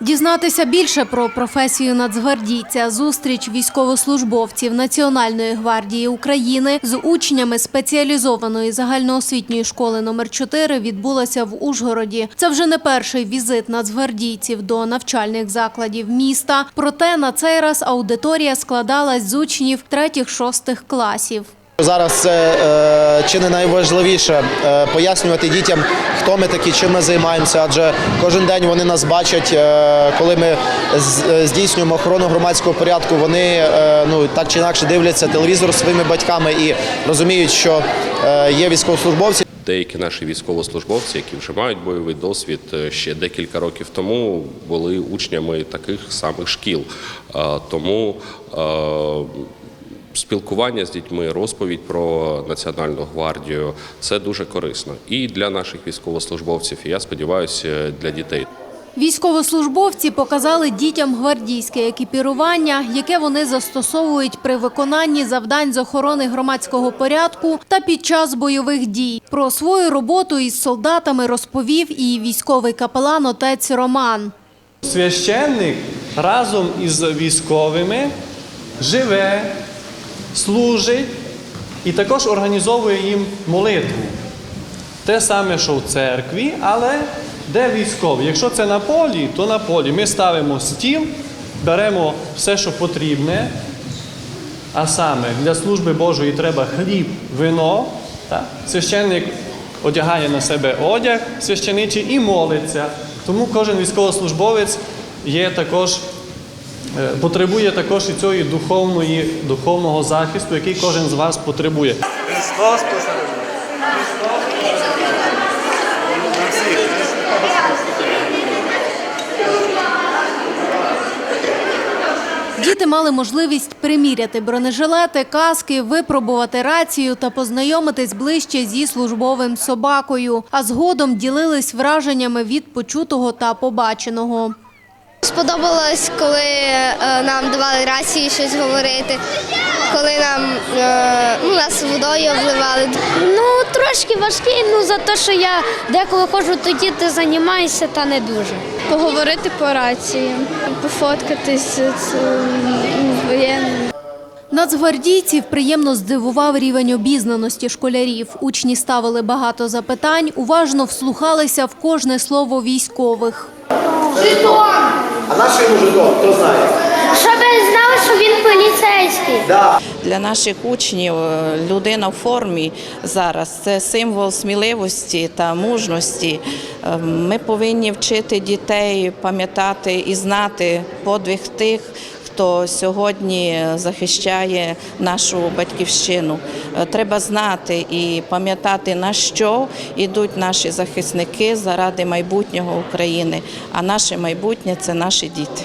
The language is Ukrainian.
Дізнатися більше про професію нацгвардійця, зустріч військовослужбовців Національної гвардії України з учнями спеціалізованої загальноосвітньої школи номер 4 відбулася в Ужгороді. Це вже не перший візит нацгвардійців до навчальних закладів міста. Проте на цей раз аудиторія складалась з учнів третіх-шостих класів. Зараз це е, чи не найважливіше е, пояснювати дітям, хто ми такі, чим ми займаємося, адже кожен день вони нас бачать, е, коли ми здійснюємо охорону громадського порядку. Вони ну так чи інакше дивляться телевізор своїми батьками і розуміють, що є військовослужбовці. Деякі наші військовослужбовці, які вже мають бойовий досвід, ще декілька років тому були учнями таких самих шкіл. Тому спілкування з дітьми, розповідь про Національну гвардію це дуже корисно і для наших військовослужбовців, і я сподіваюся, для дітей. Військовослужбовці показали дітям гвардійське екіпірування, яке вони застосовують при виконанні завдань з охорони громадського порядку та під час бойових дій. Про свою роботу із солдатами розповів і військовий капелан отець Роман. Священник разом із військовими живе, служить і також організовує їм молитву. Те саме, що в церкві, але де військові? Якщо це на полі, то на полі. Ми ставимо стіл, беремо все, що потрібне. А саме для служби Божої треба хліб, вино. Так? Священник одягає на себе одяг священичий і молиться. Тому кожен військовослужбовець є також, потребує також і цієї духовної, духовного захисту, який кожен з вас потребує. Христос. Діти мали можливість приміряти бронежилети, каски, випробувати рацію та познайомитись ближче зі службовим собакою. А згодом ділились враженнями від почутого та побаченого. Сподобалось, коли е, нам давали рації щось говорити, коли нам е, ну, нас водою обливали. Ну, трошки важкий, ну за те, що я деколи ходжу, то діти займаюся, та не дуже. Поговорити по рації, пофоткатись з воєнним. Нацгвардійців приємно здивував рівень обізнаності школярів. Учні ставили багато запитань, уважно вслухалися в кожне слово військових. А наш йому жетон, хто знає? Щоб знали, що він поліцейський. Для наших учнів е, людина в формі зараз це символ сміливості та мужності. Е, Ми повинні вчити дітей пам'ятати і знати подвиг тих, хто сьогодні захищає нашу батьківщину. Е, Треба знати і пам'ятати, на що йдуть наші захисники заради майбутнього України. А наше майбутнє це наші діти.